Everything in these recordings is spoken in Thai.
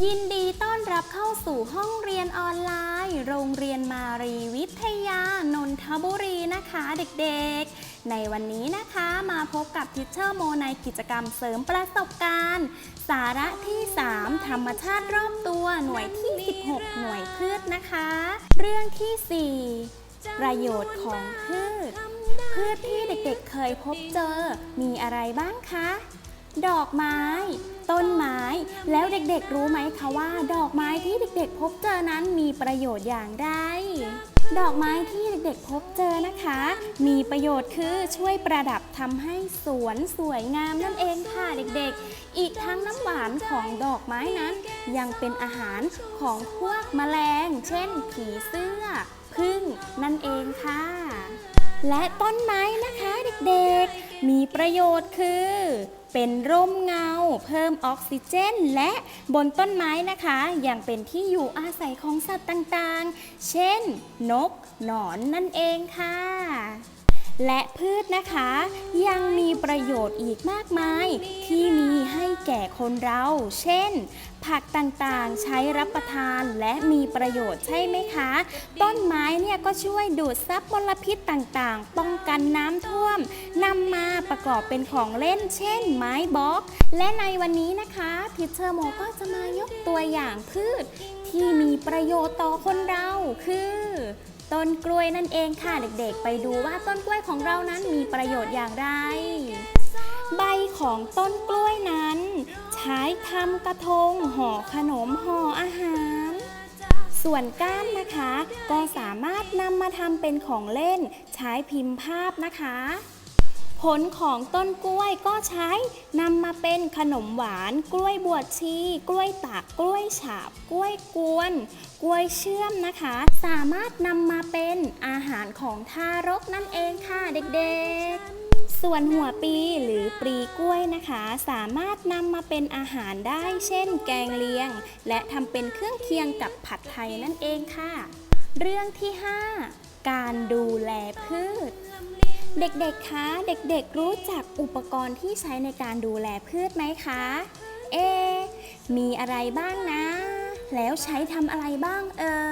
ยินดีต้อนรับเข้าสู่ห้องเรียนออนไลน์ โรงเรียนมารีวิทยานนทบุรีนะคะเด็กๆ ในวันนี้นะคะมาพบกับทิชเชอร์โมในกิจกรรมเสริมประสบการณ์ สาระที่ 3 ธรรมชาติรอบตัวหน่วยที่ 16 หน่วยพืชนะคะ เรื่องที่ 4 ประโยชน์ของพืช พืชที่เด็กๆเคยพบเจอมีอะไรบ้างคะ ดอกไม้ต้นไม้ แล้วเด็กๆรู้ไหมคะว่า ดอกไม้ที่เด็กๆ พบเจอนั้นมีประโยชน์อย่างไรดอกไม้ที่เด็กๆ พบเจอนะคะ มีประโยชน์คือช่วยประดับทำให้สวนสวยงามนั่นเองค่ะเด็กๆ อีกทั้งน้ำหวานของดอกไม้นั้น ยังเป็นอาหารของพวกแมลง เช่น ผีเสื้อผึ้งนั่นเองค่ะ และต้นไม้นะคะเด็กๆ มีประโยชน์คือ เป็นร่มเงา เพิ่มออกซิเจน และบนต้นไม้นะคะยังเป็นที่อยู่อาศัยของสัตว์ต่างๆ เช่น นก หนอนนั่นเองค่ะและพืชนะคะ ยังมีประโยชน์อีกมากมาย ที่มีให้แก่คนเรา เช่น ผักต่างๆใช้รับประทานและมีประโยชน์ใช่ไหมคะ ต้นไม้เนี่ยก็ช่วยดูดซับมลพิษต่างๆ ป้องกันน้ำท่วมนำ ประกอบเป็นของเล่น เช่น ไม้บล็อก และในวันนี้นะคะทิเชอร์โมก็จะมายกตัวอย่างพืช ที่มีประโยชน์ต่อคนเราคือต้นกล้วยนั่นเองค่ะเด็กๆ ไปดูว่าต้นกล้วยของเรานั้นมีประโยชน์อย่างไร ใบของต้นกล้วยนั้น ใช้ทำกระทงห่อขนมห่ออาหาร ส่วนก้านนะคะ ก็สามารถนำมาทำเป็นของเล่น ใช้พิมพ์ภาพนะคะ ผลของต้นกล้วยก็ใช้นำมาเป็นขนมหวาน กล้วยบวชชี กล้วยตากกล้วยฉาบ กล้วยกวน กล้วยเชื่อมนะคะ สามารถนำมาเป็นอาหารของทารกนั่นเองค่ะเด็กๆส่วนหัวปีหรือปลีกล้วยนะคะ สามารถนำมาเป็นอาหารได้ เช่น แกงเลียง และทำเป็นเครื่องเคียงกับผัดไทยนั่นเองค่ะ เรื่องที่ 5 การดูแลพืช เด็กๆ คะ เด็กๆ รู้จักอุปกรณ์ที่ใช้ในการดูแลพืชไหมคะ เอ มีอะไรบ้างนะ แล้วใช้ทำอะไรบ้างเอ่ย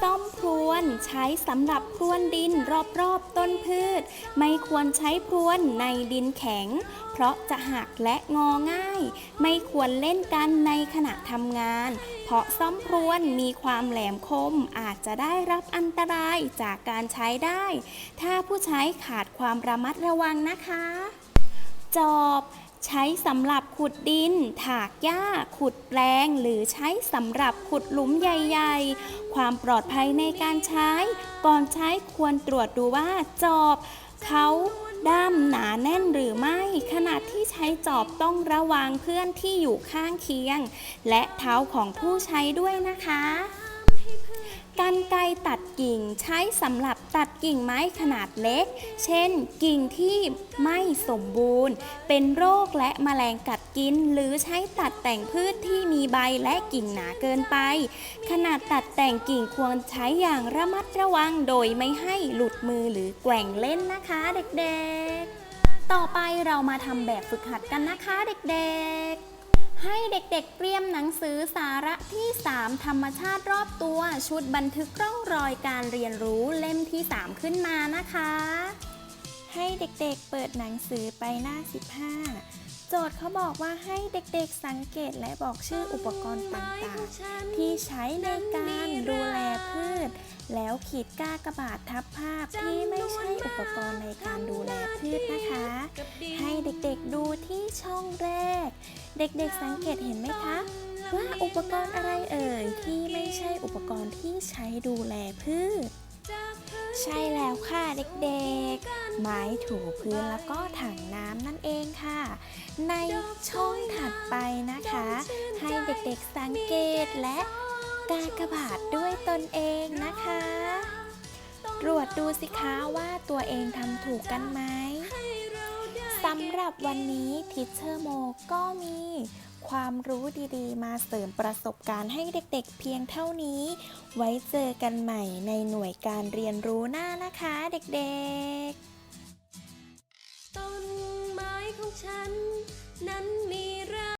ซ่อมพรวนใช้สำหรับพรวนดินรอบๆต้นพืช ไม่ควรใช้พรวนในดินแข็ง เพราะจะหักและงอง่าย ไม่ควรเล่นกันในขณะทำงาน เพราะซ่อมพรวนมีความแหลมคมอาจจะได้รับอันตรายจากการใช้ได้ ถ้าผู้ใช้ขาดความระมัดระวังนะคะ จอบ ใช้สำหรับขุดดิน ถากหญ้า ขุดแปลง หรือใช้สำหรับขุดหลุมใหญ่ๆ ความปลอดภัยในการใช้ ก่อนใช้ควรตรวจดูว่าจอบ เขาด้ามหนาแน่นหรือไม่ขณะที่ใช้จอบต้องระวังเพื่อนที่อยู่ข้างเคียง และเท้าของผู้ใช้ด้วยนะคะ กันไกรตัดกิ่งใช้สำหรับตัดกิ่งไม้ขนาดเล็ก เช่น กิ่งที่ไม่สมบูรณ์ เป็นโรคและแมลงกัดกิน หรือใช้ตัดแต่งพืชที่มีใบและกิ่งหนาเกินไป ขนาดตัดแต่งกิ่งควรใช้อย่างระมัดระวังโดยไม่ให้หลุดมือหรือแกว่งเล่นนะคะเด็กๆ ต่อไปเรามาทำแบบฝึกหัดกันนะคะเด็กๆ ให้เด็กๆเตรียมหนังสือสาระที่ 3 ธรรมชาติรอบตัว ชุดบันทึกร่องรอยการเรียนรู้เล่มที่ 3 ขึ้นมานะคะ ให้เด็กๆเปิดหนังสือไปหน้า 15 โจทย์เขาบอกว่าให้เด็กๆสังเกตและบอกชื่ออุปกรณ์ต่างๆ ที่ใช้ในการดูแลพืช แล้วขีดกากบาททับภาพที่ไม่ใช่อุปกรณ์ในการดูแลพืชนะคะ ให้เด็กๆดูที่ช่องแรก เด็กๆสังเกตเห็นไหมคะว่าอุปกรณ์อะไรเอ่ยที่ไม่ใช่อุปกรณ์ที่ใช้ดูแลพืช ใช่แล้วค่ะเด็กๆ ไม้ถูพื้นแล้วก็ถังน้ำนั่นเองค่ะ ในช่องถัดไปนะคะ ให้เด็กๆสังเกตและ กากบาทด้วยตนเองนะคะ ตรวจดูสิคะว่าตัวเองทำถูกกันไหมสำหรับวันนี้ทิชเชอร์โมก็มีความรู้ดีๆ มาเสริมประสบการณ์ให้เด็กๆ เพียงเท่านี้ ไว้เจอกันใหม่ในหน่วยการเรียนรู้หน้านะคะเด็กๆ ต้นไม้ของฉันนั้นมี